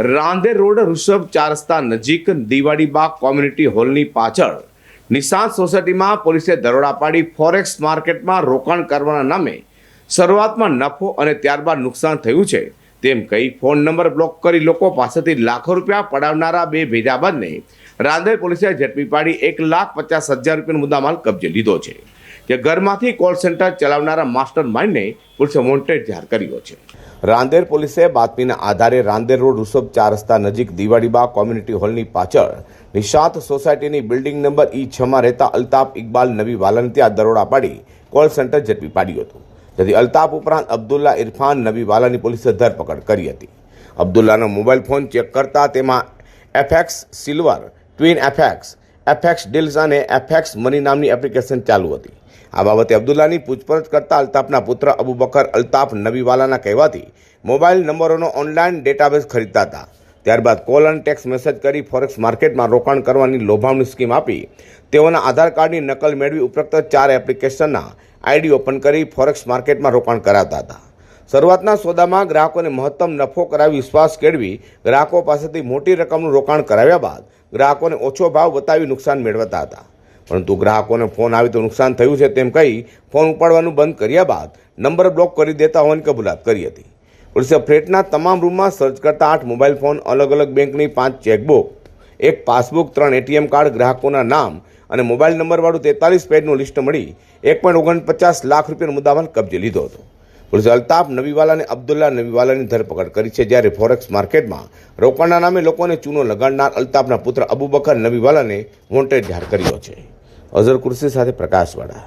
Rander road Rishabh ચાર રસ્તા નજીક દિવાળીબાગ કોમ્યુનિટી હોલની પાછળ નિશાંત સોસાયટીમાં પોલીસે દરોડા પાડી ફોરેક્સ માર્કેટમાં રોકાણ કરવાના નામે શરૂઆતમાં નફો અને ત્યારબાદ નુકસાન થયું છે. તેમ કહી ફોન નંબર બ્લોક કરી લોકો પાસેથી લાખો રૂપિયા પડાવનારા બે ભેજાબાદને રાંદેર પોલીસે ઝડપી પાડી એક લાખ પચાસ હજાર રૂપિયાનો મુદ્દામાલ કબજે લીધો છે જે ઘરમાંથી કોલ સેન્ટર ચલાવનારા માસ્ટર માઇન્ડને પોલીસે વોન્ટેડ જાહેર કર્યો છે. રાંદેર પોલીસે બાતમીના આધારે રાંદેર રોડ ઋષભ ચાર રસ્તા નજીક દિવાળીબા કોમ્યુનિટી હોલની પાછળ નિશાંત સોસાયટીની બિલ્ડિંગ નંબર ઈ છમાં રહેતા અલ્તાફ ઇકબાલ નબી વાલન ત્યાં દરોડા પાડી કોલ સેન્ટર ઝડપી પાડ્યું હતું. જેથી અલ્તાફ ઉપરાંત અબ્દુલ્લા ઇરફાન નબીવાલાની પોલીસે ધરપકડ કરી હતી. અબ્દુલ્લાનો મોબાઈલ ફોન ચેક કરતા તેમાં FX silver, twin FX FX deals અને એફએક્સ મની નામની એપ્લિકેશન ચાલુ હતી. આ બાબતે અબ્દુલ્લાની પૂછપરછ કરતા અલ્તાફના પુત્ર અબુબકર અલ્તાફ નબીવાલાના કહેવાથી મોબાઈલ નંબરોનો ઓનલાઈન ડેટાબેઝ ખરીદતા હતા. ત્યારબાદ કોલ અને ટેક્સ મેસેજ કરી ફોરેક્સ માર્કેટમાં રોકાણ કરવાની લોભામણી સ્કીમ આપી. તેઓના આધાર કાર્ડની નકલ મેળવી ઉપરોક્ત ચાર એપ્લિકેશનના આઈડી ઓપન કરી ફોરેક્સ માર્કેટમાં રોકાણ કરાવતા હતા. શરૂઆતના સોદામાં ગ્રાહકોને મહત્તમ નફો કરાવી વિશ્વાસ કેળવી ગ્રાહકો પાસેથી મોટી રકમનું રોકાણ કરાવ્યા બાદ ગ્રાહકોને ઓછો ભાવ બતાવી નુકસાન મેળવતા હતા. પરંતુ ગ્રાહકોને ફોન આવી તો નુકસાન થયું છે તેમ કહી ફોન ઉપાડવાનું બંધ કર્યા બાદ નંબર બ્લોક કરી દેતા હોવાની કબૂલાત કરી હતી. પોલીસે ફ્લેટના તમામ રૂમમાં સર્ચ કરતા આઠ મોબાઈલ ફોન અલગ અલગ બેંકની પાંચ ચેકબુક, એક પાસબુક, ત્રણ એટીએમ કાર્ડ, ગ્રાહકોના નામ અને મોબાઈલ નંબરવાળું તેતાલીસ પેજનું લિસ્ટ મળી એક પોઈન્ટ ઓગણપચાસ લાખ રૂપિયાનો મુદ્દામાલ કબજે લીધો હતો. પોલીસે અલ્તાફ, નબીવાલા અને અબ્દુલ્લા નબીવાલાની ધરપકડ કરી છે જ્યારે ફોરેક્સ માર્કેટમાં રોકાણના નામે લોકોને ચૂનો લગાડનાર અલ્તાફના પુત્ર અબુબકર નબીવાલાને વોન્ટેડ જાહેર કર્યો છે. અઝર કુર્સી સાથે પ્રકાશવાળા.